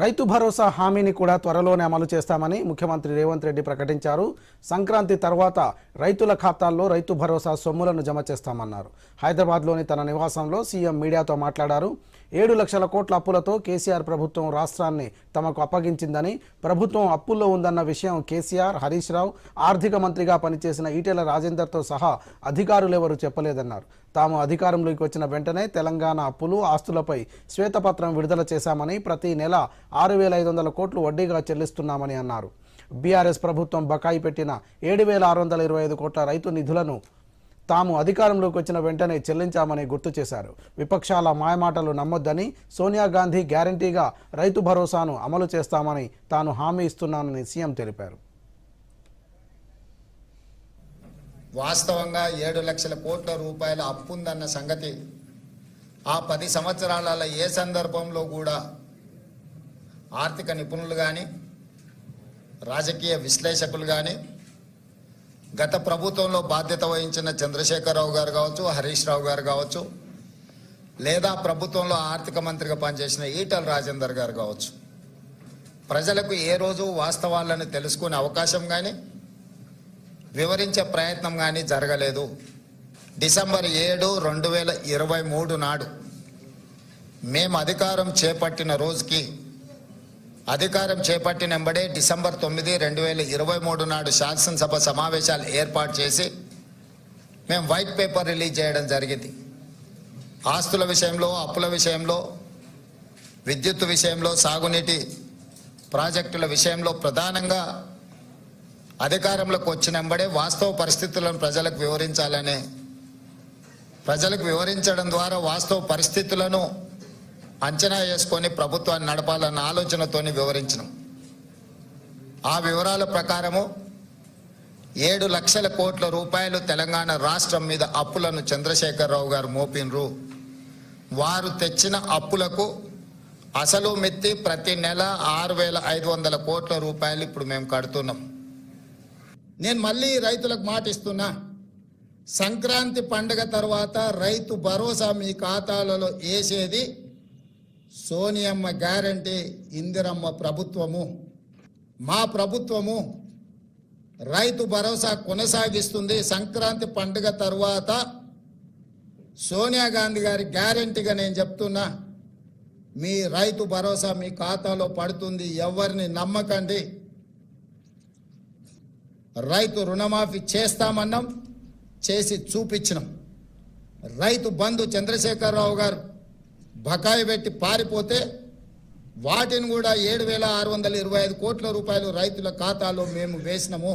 రైతు భరోసా హామీని కూడా త్వరలోనే అమలు చేస్తామని ముఖ్యమంత్రి రేవంత్ రెడ్డి ప్రకటించారు. సంక్రాంతి తర్వాత రైతుల ఖాతాల్లో రైతు భరోసా సొమ్ములను జమ చేస్తామన్నారు. హైదరాబాద్లోని తన నివాసంలో సీఎం మీడియాతో మాట్లాడారు. ఏడు లక్షల కోట్ల అప్పులతో కేసీఆర్ ప్రభుత్వం రాష్ట్రాన్ని తమకు అప్పగించిందని ప్రభుత్వం అప్పుల్లో ఉందన్న విషయం కేసీఆర్ హరీష్ రావు ఆర్థిక మంత్రిగా పనిచేసిన ఈటెల రాజేందర్తో సహా అధికారులెవరూ చెప్పలేదన్నారు. తాము అధికారంలోకి వచ్చిన వెంటనే తెలంగాణ అప్పులు ఆస్తులపై శ్వేతపత్రం విడుదల చేశామని ప్రతి నెల ఆరు వేల ఐదు వందల కోట్లు వడ్డీగా చెల్లిస్తున్నామని అన్నారు. బీఆర్ఎస్ ప్రభుత్వం బకాయి పెట్టిన ఏడు వేల ఆరు వందల ఇరవై ఐదు కోట్ల రైతు నిధులను తాము అధికారంలోకి వచ్చిన వెంటనే చెల్లించామని గుర్తు చేశారు. విపక్షాల మాయమాటలు నమ్మొద్దని సోనియా గాంధీ గ్యారంటీగా రైతు భరోసాను అమలు చేస్తామని తాను హామీ ఇస్తున్నానని సీఎం తెలిపారు. వాస్తవంగా ఏడు లక్షల కోట్ల రూపాయల అప్పు ఉందన్న సంగతి ఆ పది సంవత్సరాలలో ఏ సందర్భంలో కూడా ఆర్థిక నిపుణులు కానీ రాజకీయ విశ్లేషకులు కానీ గత ప్రభుత్వంలో బాధ్యత వహించిన చంద్రశేఖరరావు గారు కావచ్చు హరీష్ రావు గారు కావచ్చు లేదా ప్రభుత్వంలో ఆర్థిక మంత్రిగా పనిచేసిన ఈటల రాజేందర్ గారు కావచ్చు. ప్రజలకు ఏ రోజు వాస్తవాలను తెలుసుకునే అవకాశం కానీ వివరించే ప్రయత్నం కానీ జరగలేదు. డిసెంబర్ ఏడు రెండు వేల ఇరవై మూడు నాడు మేము అధికారం చేపట్టిన రోజుకి అధికారం చేపట్టిన వెంబడే డిసెంబర్ తొమ్మిది రెండు వేల ఇరవై మూడు నాడు శాసనసభ సమావేశాలు ఏర్పాటు చేసి మేము వైట్ పేపర్ రిలీజ్ చేయడం జరిగింది. ఆస్తుల విషయంలో అప్పుల విషయంలో విద్యుత్ విషయంలో సాగునీటి ప్రాజెక్టుల విషయంలో ప్రధానంగా అధికారంలోకి వచ్చినంబడే వాస్తవ పరిస్థితులను ప్రజలకు వివరించాలని ప్రజలకు వివరించడం ద్వారా వాస్తవ పరిస్థితులను అంచనా వేసుకొని ప్రభుత్వాన్ని నడపాలన్న ఆలోచనతోని వివరించడం ఆ వివరాల ప్రకారము ఏడు లక్షల కోట్ల రూపాయలు తెలంగాణ రాష్ట్రం మీద అప్పులను చంద్రశేఖరరావు గారు మోపినరు. వారు తెచ్చిన అప్పులకు అసలు మెత్తి ప్రతి నెల ఆరు వేల ఐదు వందల కోట్ల రూపాయలు ఇప్పుడు మేము కడుతున్నాం. నేను మళ్ళీ రైతులకు మాట ఇస్తున్నా సంక్రాంతి పండగ తర్వాత రైతు భరోసా మీ ఖాతాలలో వేసేది సోనియమ్మ గ్యారంటీ ఇందిరమ్మ ప్రభుత్వము. మా ప్రభుత్వము రైతు భరోసా కొనసాగిస్తుంది. సంక్రాంతి పండుగ తర్వాత సోనియా గాంధీ గారి గ్యారంటీగా నేను చెప్తున్నా మీ రైతు భరోసా మీ ఖాతాలో పడుతుంది. ఎవరిని నమ్మకండి. రైతు రుణమాఫీ చేస్తామన్నాం చేసి చూపించినాం. రైతు బంధు చంద్రశేఖరరావు గారు బకాయి పెట్టి పారిపోతే వాటిని కూడా ఏడు వేల ఆరు వందల ఇరవై ఐదు కోట్ల రూపాయలు రైతుల ఖాతాలో మేము వేసినాము.